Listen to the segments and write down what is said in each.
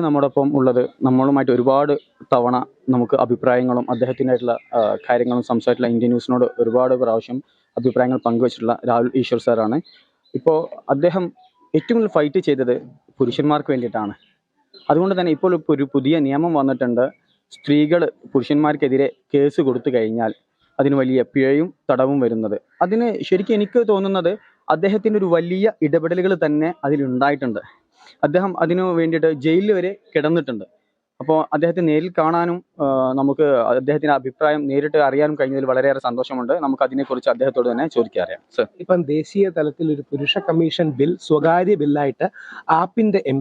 ഇന്ന് നമ്മോടൊപ്പം ഉള്ളത് നമ്മളുമായിട്ട് ഒരുപാട് തവണ നമുക്ക് അഭിപ്രായങ്ങളും അദ്ദേഹത്തിനായിട്ടുള്ള കാര്യങ്ങളും സംസാരിച്ചിട്ടുള്ള ഇന്ത്യൻ ന്യൂസിനോട് ഒരുപാട് പ്രാവശ്യം അഭിപ്രായങ്ങൾ പങ്കുവച്ചിട്ടുള്ള രാഹുൽ ഈശ്വർ സാറാണ്. ഇപ്പോൾ അദ്ദേഹം ഏറ്റവും കൂടുതൽ ഫൈറ്റ് ചെയ്തത് പുരുഷന്മാർക്ക് വേണ്ടിയിട്ടാണ്. അതുകൊണ്ട് തന്നെ ഇപ്പോൾ ഒരു പുതിയ നിയമം വന്നിട്ടുണ്ട്. സ്ത്രീകൾ പുരുഷന്മാർക്കെതിരെ കേസ് കൊടുത്തു കഴിഞ്ഞാൽ അതിന് വലിയ പിഴയും തടവും വരുന്നത്. അതിന് ശരിക്കും എനിക്ക് തോന്നുന്നത് അദ്ദേഹത്തിന്റെ ഒരു വലിയ ഇടപെടലുകൾ തന്നെ അതിലുണ്ടായിട്ടുണ്ട്. അദ്ദേഹം അതിനു വേണ്ടിയിട്ട് ജയിലിൽ വരെ കിടന്നിട്ടുണ്ട്. അപ്പോൾ അദ്ദേഹത്തെ നേരിൽ കാണാനും നമുക്ക് അദ്ദേഹത്തിന്റെ അഭിപ്രായം നേരിട്ട് അറിയാനും കഴിഞ്ഞതിൽ വളരെയേറെ സന്തോഷമുണ്ട്. നമുക്ക് അതിനെക്കുറിച്ച് അദ്ദേഹത്തോട് തന്നെ ചോദിക്കാറിയാം സർ. ഇപ്പം ദേശീയ തലത്തിൽ ഒരു പുരുഷ കമ്മീഷൻ ബിൽ സ്വകാര്യ ബില്ലായിട്ട് ആപ്പിന്റെ എം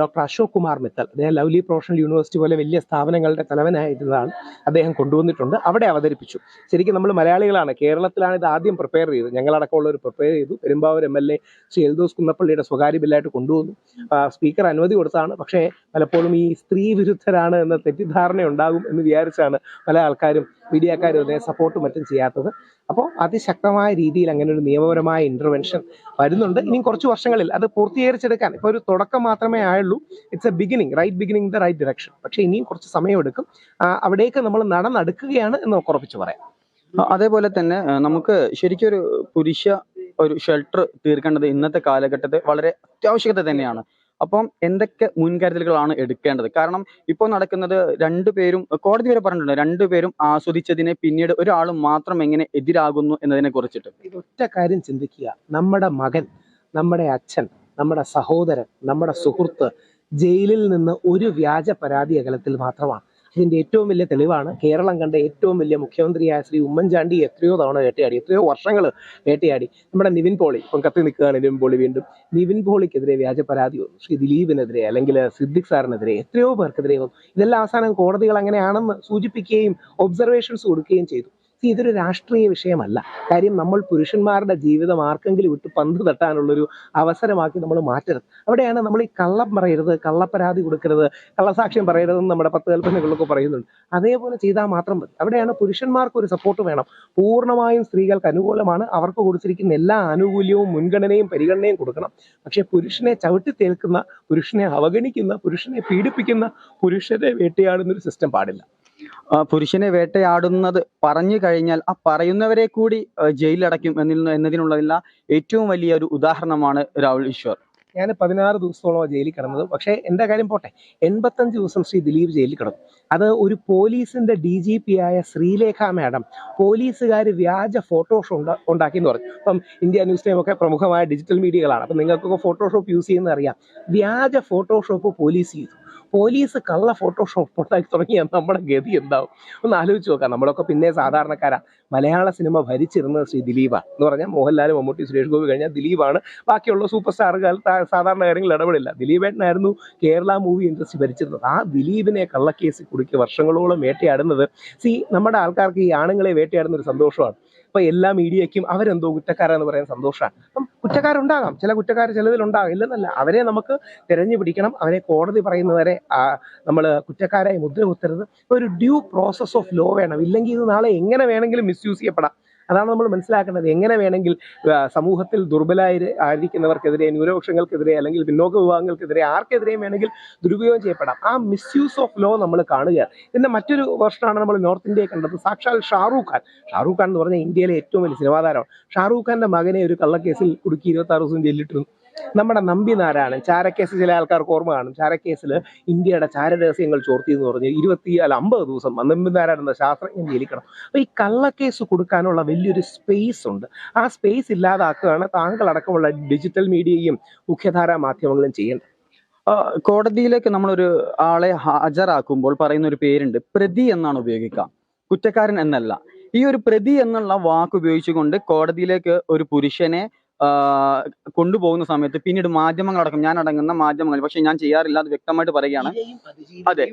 ഡോക്ടർ അശോക് കുമാർ മിത്തൽ. അദ്ദേഹം ലവ്ലി പ്രൊഫഷണൽ യൂണിവേഴ്സിറ്റി പോലെ വലിയ സ്ഥാപനങ്ങളുടെ തലവനായിരുന്നതാണ് അദ്ദേഹം കൊണ്ടുവന്നിട്ടുണ്ട്. അവിടെ അവതരിപ്പിച്ചു. ശരിക്കും നമ്മൾ മലയാളികളാണ്. കേരളത്തിലാണ് ഇത് ആദ്യം പ്രിപ്പയർ ചെയ്തത്. ഞങ്ങളടക്കമുള്ളവർ പ്രിപ്പയർ ചെയ്തു. Perumbavoor M L A Shri Eldhose കുന്നപ്പള്ളിയുടെ സ്വകാര്യ ബില്ലായിട്ട് കൊണ്ടുവന്നു. സ്പീക്കർ അനുമതി കൊടുത്താണ്. പക്ഷേ പലപ്പോഴും ഈ സ്ത്രീ വിരുദ്ധരാണ് എന്ന തെറ്റിദ്ധാരണ ഉണ്ടാകും എന്ന് വിചാരിച്ചാണ് പല ആൾക്കാരും മീഡിയക്കാരും അതിനെ സപ്പോർട്ട് മറ്റും ചെയ്യാത്തത്. അപ്പോൾ അതിശക്തമായ രീതിയിൽ അങ്ങനെ ഒരു നിയമപരമായ ഇന്റർവെൻഷൻ വരുന്നുണ്ട്. ഇനിയും കുറച്ച് വർഷങ്ങളിൽ അത് പൂർത്തീകരിച്ചെടുക്കാൻ ഇപ്പോൾ ഒരു തുടക്കം മാത്രമേ ആയുള്ളൂ. It's a beginning right beginning in the right direction പക്ഷേ ഇനിയും കുറച്ച് സമയമെടുക്കും എടുക്കും. അവിടേക്ക് നമ്മൾ നടന്നടുക്കുകയാണ് എന്ന് നമുക്ക് ഉറപ്പിച്ച് പറയാം. അതേപോലെ തന്നെ നമുക്ക് ശരിക്കും ഒരു പുരുഷ ഒരു ഷെൽട്ടർ തീർക്കേണ്ടത് ഇന്നത്തെ കാലഘട്ടത്തിൽ വളരെ അത്യാവശ്യകത തന്നെയാണ്. അപ്പം എന്തൊക്കെ മുൻകരുതലുകളാണ് എടുക്കേണ്ടത്? കാരണം ഇപ്പോൾ നടക്കുന്നത് രണ്ടുപേരും കോടതി വരെ പറഞ്ഞിട്ടുണ്ട് രണ്ടുപേരും ആസ്വദിച്ചതിനെ പിന്നീട് ഒരാൾ മാത്രം എങ്ങനെ എതിരാകുന്നു എന്നതിനെ കുറിച്ചിട്ട്. ഒറ്റ കാര്യം ചിന്തിക്കുക. നമ്മുടെ മകൻ നമ്മുടെ അച്ഛൻ നമ്മുടെ സഹോദരൻ നമ്മുടെ സുഹൃത്ത് ജയിലിൽ നിന്ന് ഒരു വ്യാജ പരാതി അകലത്തിൽ മാത്രമാണ്. ഇതിന്റെ ഏറ്റവും വലിയ തെളിവാണ് കേരളം കണ്ട ഏറ്റവും വലിയ മുഖ്യമന്ത്രിയായ ശ്രീ ഉമ്മൻചാണ്ടി എത്രയോ തവണ വേട്ടയാടി എത്രയോ വർഷങ്ങൾ വേട്ടയാടി. നമ്മുടെ നിവിൻ പോളി ഇപ്പം കത്തി നിൽക്കുകയാണ് നിവിൻ പോളി വീണ്ടും. നിവിൻ പോളിക്കെതിരെ വ്യാജ പരാതി വന്നു. ശ്രീ ദിലീപിനെതിരെ അല്ലെങ്കിൽ സിദ്ദിഖ് സാറിനെതിരെ എത്രയോ പേർക്കെതിരെ വന്നു. ഇതെല്ലാം അവസാനം കോടതികൾ അങ്ങനെയാണെന്ന് സൂചിപ്പിക്കുകയും ഒബ്സർവേഷൻസ് കൊടുക്കുകയും ചെയ്തു. See, ഇതൊരു രാഷ്ട്രീയ വിഷയമല്ല. കാര്യം നമ്മൾ പുരുഷന്മാരുടെ ജീവിതം ആർക്കെങ്കിലും വിട്ട് പന്ത് തട്ടാനുള്ളൊരു അവസരമാക്കി നമ്മൾ മാറ്റരുത്. അവിടെയാണ് നമ്മൾ ഈ കള്ളം പറയരുത് കള്ളപ്പരാതി കൊടുക്കരുത് കള്ളസാക്ഷ്യം പറയരുതെന്ന് നമ്മുടെ പത്ത് കൽപ്പനകളൊക്കെ പറയുന്നുണ്ട്. അതേപോലെ ചെയ്താൽ മാത്രം മതി. അവിടെയാണ് പുരുഷന്മാർക്ക് ഒരു സപ്പോർട്ട് വേണം. പൂർണമായും സ്ത്രീകൾക്ക് അനുകൂലമാണ്. അവർക്ക് കൊടുത്തിരിക്കുന്ന എല്ലാ ആനുകൂല്യവും മുൻഗണനയും പരിഗണനയും കൊടുക്കണം. പക്ഷേ പുരുഷനെ ചവിട്ടി തേൽക്കുന്ന പുരുഷനെ അവഗണിക്കുന്ന പുരുഷനെ പീഡിപ്പിക്കുന്ന പുരുഷരെ വേട്ടയാടുന്ന ഒരു സിസ്റ്റം പാടില്ല. പുരുഷനെ വേട്ടയാടുന്നത് പറഞ്ഞു കഴിഞ്ഞാൽ ആ പറയുന്നവരെ കൂടി ജയിലിലടയ്ക്കും എന്നിൽ എന്നതിനുള്ളതില്ല ഏറ്റവും വലിയ ഒരു ഉദാഹരണമാണ് രാഹുൽ ഈശ്വർ. ഞാൻ പതിനാറ് ദിവസത്തോളം ജയിലിൽ കിടന്നത്. പക്ഷേ എന്റെ കാര്യം പോട്ടെ എൺപത്തഞ്ച് ദിവസം ശ്രീ ദിലീപ് ജയിലിൽ കിടന്നു. അത് ഒരു പോലീസിന്റെ ഡി ജി പി ആയ ശ്രീലേഖ മാഡം പോലീസുകാർ വ്യാജ ഫോട്ടോഷോപ്പ് ഉണ്ടാ ഉണ്ടാക്കി എന്ന് പറഞ്ഞു. അപ്പം ഇന്ത്യ ന്യൂസ് ടൈം ഒക്കെ പ്രമുഖമായ ഡിജിറ്റൽ മീഡിയകളാണ്. അപ്പം നിങ്ങൾക്കൊക്കെ ഫോട്ടോഷോപ്പ് യൂസ് ചെയ്യുന്ന അറിയാം. വ്യാജ ഫോട്ടോഷോപ്പ് പോലീസ് ചെയ്തു. പോലീസ് കള്ള ഫോട്ടോഷോപ്പ് ഉണ്ടാക്കി തുടങ്ങിയാൽ നമ്മുടെ ഗതി എന്താവും? ഒന്ന് ആലോചിച്ച് നോക്കാം. നമ്മളൊക്കെ പിന്നെ സാധാരണക്കാരാ. മലയാള സിനിമ ഭരിച്ചിരുന്നത് ശ്രീ ദിലീപാണ് എന്ന് പറഞ്ഞാൽ മോഹൻലാൽ മമ്മൂട്ടി സുരേഷ് ഗോപി കഴിഞ്ഞാൽ ദിലീപാണ്. ബാക്കിയുള്ള സൂപ്പർ സ്റ്റാറുകൾ സാധാരണ കാര്യങ്ങളിൽ ഇടപെടില്ല. ദിലീപേട്ടനായിരുന്നു കേരള മൂവി ഇൻഡസ്ട്രി ഭരിച്ചിരുന്നത്. ആ ദിലീപിനെ കള്ളക്കേസിൽ കുടുക്കി വർഷങ്ങളോളം വേട്ടയാടുന്നത്. സി നമ്മുടെ ആൾക്കാർക്ക് ഈ ആണുങ്ങളെ വേട്ടയാടുന്ന ഒരു സന്തോഷമാണ്. അപ്പോൾ എല്ലാ മീഡിയയ്ക്കും അവരെന്തോ കുറ്റക്കാരെന്ന് പറയാൻ സന്തോഷമാണ് കുറ്റക്കാരുണ്ടാകാം. ചില കുറ്റക്കാർ ചിലതിലുണ്ടാകാം ഇല്ലെന്നല്ല. അവരെ നമുക്ക് തിരഞ്ഞു പിടിക്കണം. അവരെ കോടതി പറയുന്നവരെ നമ്മൾ കുറ്റക്കാരായി മുദ്ര കുത്തരുത്. ഒരു ഡ്യൂ പ്രോസസ് ഓഫ് ലോ വേണം. ഇല്ലെങ്കിൽ ഇത് നാളെ എങ്ങനെ വേണമെങ്കിലും മിസ്യൂസ് ചെയ്യപ്പെടാം. അതാണ് നമ്മൾ മനസ്സിലാക്കേണ്ടത്. എങ്ങനെ വേണമെങ്കിൽ സമൂഹത്തിൽ ദുർബലായി ആയിരിക്കുന്നവർക്കെതിരെ ന്യൂനപക്ഷങ്ങൾക്കെതിരെ അല്ലെങ്കിൽ പിന്നോക്ക വിഭാഗങ്ങൾക്കെതിരെ ആർക്കെതിരെയും വേണമെങ്കിൽ ദുരുപയോഗം ചെയ്യപ്പെടാം. ആ മിസ്യൂസ് ഓഫ് ലോ നമ്മൾ കാണുകയാണ് ഇതിന്റെ മറ്റൊരു വർഷമാണ് നമ്മൾ നോർത്ത് ഇന്ത്യയെ കണ്ടത്. സാക്ഷാൽ ഷാറൂഖ് ഖാൻ. ഷാറൂഖ് ഖാൻ എന്ന് പറഞ്ഞാൽ ഇന്ത്യയിലെ ഏറ്റവും വലിയ സിനിമാതാരമാണ് ഷാറൂഖ് ഖാന്റെ മകനെ ഒരു കള്ളക്കേസിൽ കുടുക്കി ഇരുപത്തി ആറ് ദിവസം ജയിലിട്ടിരുന്നു നമ്മുടെ നമ്പി നാരായണൻ ചാരക്കേസ് ചില ആൾക്കാർക്ക് ഓർമ്മ കാണും. ചാരക്കേസിൽ ഇന്ത്യയുടെ ചാരരഹസ്യങ്ങൾ ചോർത്തി എന്ന് പറഞ്ഞ് ഇരുപത്തി അല്ല അമ്പത് ദിവസം നമ്പി നാരായണൻ എന്ന ശാസ്ത്രജ്ഞൻ ജയിലിക്കണം അപ്പൊ ഈ കള്ളക്കേസ് കൊടുക്കാനുള്ള വലിയൊരു സ്പേസ് ഉണ്ട്. ആ സ്പേസ് ഇല്ലാതാക്കുകയാണ് താങ്കൾ അടക്കമുള്ള ഡിജിറ്റൽ മീഡിയയും മുഖ്യധാരാ മാധ്യമങ്ങളും ചെയ്യേണ്ടത്. കോടതിയിലേക്ക് നമ്മളൊരു ആളെ ഹാജരാക്കുമ്പോൾ പറയുന്ന ഒരു പേരുണ്ട്. പ്രതി എന്നാണ് ഉപയോഗിക്കുക കുറ്റക്കാരൻ എന്നല്ല. ഈ ഒരു പ്രതി എന്നുള്ള വാക്ക് ഉപയോഗിച്ചുകൊണ്ട് കോടതിയിലേക്ക് ഒരു പുരുഷനെ കൊണ്ടുപോകുന്ന സമയത്ത് പിന്നീട് മാധ്യമങ്ങളടക്കം ഞാൻ അടങ്ങുന്ന മാധ്യമങ്ങൾ പക്ഷെ ഞാൻ ചെയ്യാറില്ല അത് വ്യക്തമായിട്ട് പറയുകയാണ്. അതെ.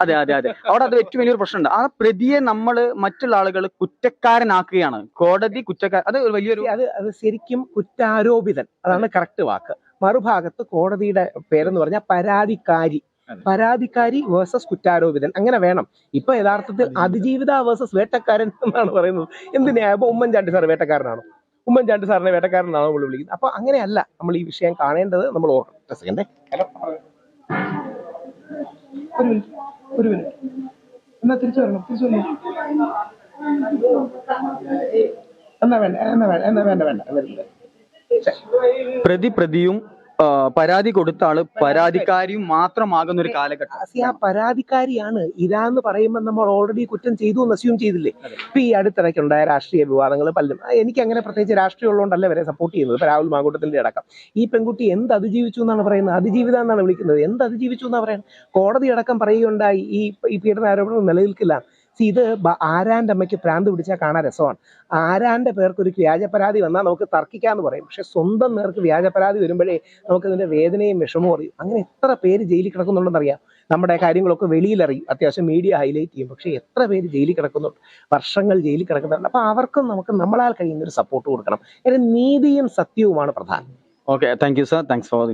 അതെ അതെ അതെ. അവിടെ അത് ഏറ്റവും വലിയൊരു പ്രശ്നമുണ്ട്. ആ പ്രതിയെ നമ്മൾ മറ്റുള്ള ആളുകൾ കുറ്റക്കാരനാക്കുകയാണ്. കോടതി കുറ്റക്കാരൻ അത് വലിയൊരു അത് അത് ശരിക്കും കുറ്റാരോപിതൻ. അതാണ് കറക്റ്റ് വാക്ക്. മറുഭാഗത്ത് കോടതിയുടെ പേരെന്ന് പറഞ്ഞാൽ പരാതിക്കാരി. പരാതിക്കാരി വേഴ്സസ് കുറ്റാരോപിതൻ. അങ്ങനെ വേണം. ഇപ്പൊ യഥാർത്ഥത്തിൽ അതിജീവിത വേഴ്സസ് വേട്ടക്കാരൻ എന്നാണ് പറയുന്നത്. എന്തിനാ ഇപ്പൊ ഉമ്മൻചാണ്ടി സാർ വേട്ടക്കാരനാണോ? ഉമ്മൻചാണ്ടി സാറിനെ വേട്ടക്കാരനാണോ നമ്മൾ വിളിക്കുന്നത്. അപ്പൊ അങ്ങനെയല്ല നമ്മൾ ഈ വിഷയം കാണേണ്ടത് നമ്മൾ ഓർക്കണം. സെക്കൻഡേ. ഒരു മിനിറ്റ്. ഒരു മിനിറ്റ്. എന്നാ തിരിച്ചു വരണം. തിരിച്ചു വരണം. എന്നാ വേണ്ട എന്നാ വേണ്ട എന്നാ വേണ്ട വേണ്ട. വരുന്നില്ല പ്രതി പ്രതിയും പരാതി കൊടുത്ത ആൾ പരാതിക്കാരിയും മാത്രമാകുന്ന ഒരു കാലഘട്ടം. ആ പരാതിക്കാരിയാണ് ഇതാന്ന് പറയുമ്പോൾ നമ്മൾ ഓൾറെഡി കുറ്റം ചെയ്തു എന്ന് അസ്യൂം ചെയ്തില്ലേ? ഇപ്പൊ ഈ അടുത്തിടയ്ക്ക് ഉണ്ടായ രാഷ്ട്രീയ വിവാദങ്ങൾ പലരും എനിക്ക് അങ്ങനെ പ്രത്യേകിച്ച് രാഷ്ട്രീയം ഉള്ളതുകൊണ്ടല്ല വരെ സപ്പോർട്ട് ചെയ്യുന്നത്. രാഹുൽ മാങ്കൂട്ടത്തിന്റെ അടക്കം. ഈ പെൺകുട്ടി എന്ത് അതിജീവിച്ചു എന്നാണ് പറയുന്നത്? അതിജീവിത എന്നാണ് വിളിക്കുന്നത്. എന്ത് അതിജീവിച്ചു എന്നാണ് പറയുന്നത്? കോടതി അടക്കം പറയുകയുണ്ടായി. ഈ ഈ പീഡന ആരോപണം നിലനിൽക്കില്ല. See, ഇത് ആരാന്റെ അമ്മയ്ക്ക് പ്രാന്ത് പിടിച്ചാൽ കാണാൻ രസമാണ്. ആരാന്റെ പേർക്ക് ഒരു വ്യാജ പരാതി വന്നാൽ നമുക്ക് തർക്കിക്കാന്ന് പറയും. പക്ഷെ സ്വന്തം നേർക്ക് വ്യാജ പരാതി വരുമ്പോഴേ നമുക്ക് അതിന്റെ വേദനയും വിഷമവും അറിയും. അങ്ങനെ എത്ര പേര് ജയിലിൽ കിടക്കുന്നുണ്ടെന്ന് അറിയാം നമ്മുടെ കാര്യങ്ങളൊക്കെ വെളിയിലറിയും. അത്യാവശ്യം മീഡിയ ഹൈലൈറ്റ് ചെയ്യും. പക്ഷേ എത്ര പേര് ജയിലിൽ കിടക്കുന്നുണ്ട്? വർഷങ്ങൾ ജയിലിൽ കിടക്കുന്നുണ്ട്. അപ്പൊ അവർക്കും നമുക്ക് നമ്മളാൽ കഴിയുന്ന ഒരു സപ്പോർട്ട് കൊടുക്കണം. അതിന് നീതിയും സത്യവുമാണ് പ്രധാനം. Okay thank you sir thanks for